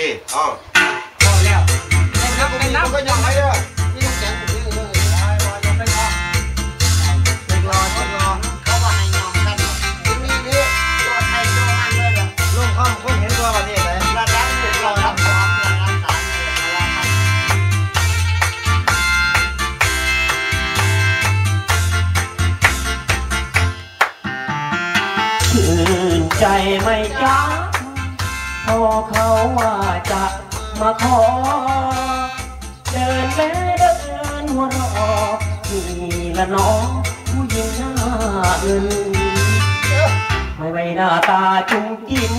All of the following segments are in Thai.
เคอ๋อพอแล้วเป็นน้ำเป็นน้ำก็ยังไม่ได้นี่ต้องแข็งนี่เออยังไม่พอเป็นรอเป็นรอเขาว่าให้ยอมกันที่นี่นี่ตัวไทยตัวมันเลยเหรอลุงข้ามคนเห็นตัววันนี้ไหนระดับหนึ่งเรารับความรับสามเนี่ยระดับมันชื่นใจไม่จ้า พอเขาว่าจะมาขอ เดินแม่เดินหัวรอนี่ละน้องผู้หญิงหน้าเงินไม่ไว้หน้าตาจุ้มจิ้ม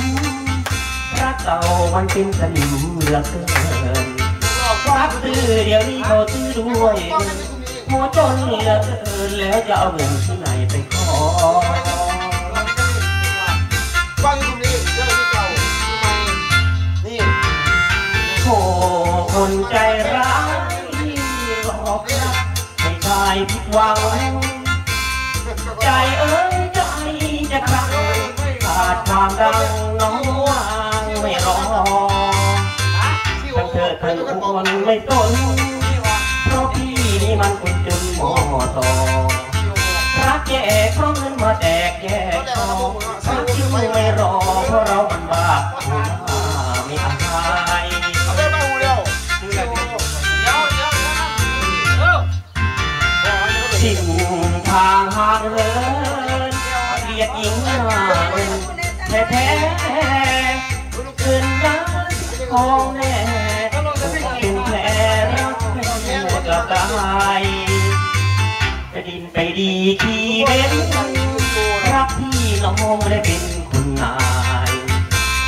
รักเก่ามันเป็นสนิมเหลือเกินรักตื้อเดี๋ยวนี้เขาตื้อด้วยหัวจนเหลือเกินแล้วจะเอาเงินที่ไหนไปขอ ใจร้ายหลอกรักให้ชายผิดหวัง ใจเอ้ยใจจะครั้งขาดความดังน้องวางไม่รอทั้งเธอทั้งคนไม่สนเพราะพี่นี่มันคนจนหมอต่อรักแยกเพราะเงินมาแตกแยกคอรักที่ไม่รอเพราะเรามันบ้า ทิ้งทางหางเหินเกียดหญิงหน้าเงินแท้แท้คืนนั้นของแน่เป็นแผลรักเป็นหัวกระตายจะดินไปดีขี่เบ้นรักพี่น้องไม่ได้เป็นคุณนาย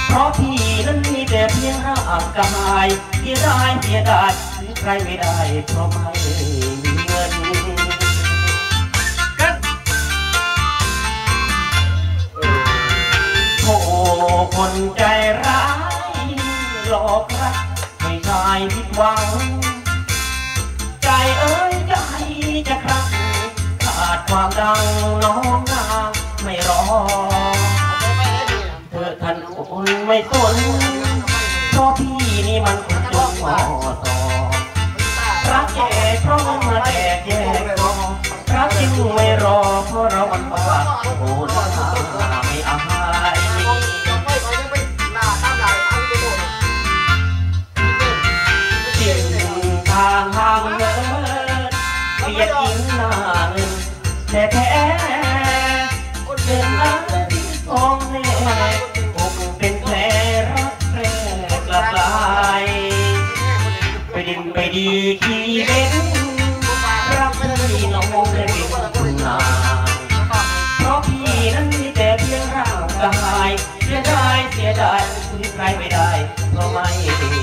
เพราะพี่นั้นมีแต่เพียงร่างกายที่ร้ายเสียดายซื้อใครไม่ได้เพราะไม่ ใจร้าย หลอกรักให้ชายผิดหวัง ใจเอ้ยใจจะครั้งขาดความดังน้องนางไม่รอเธอท่านคนไม่สนเพราะพี่นี่มันคนจนหมอต่อรักแย่เพราะมันมาแตกแยกคอรักจริงไม่รอเพราะเรามันบ้าโอ้หน้ ดินน้ำของแน่อกเป็นแผลรักแรกละลายไปดินไปดีขี่เบ้นรักพี่น้องได้เป็นคุณนายเพราะพี่นั้นมีแต่เพียงร่างกายเสียดายเสียดายคุณใครไม่ได้เพราะไม่มี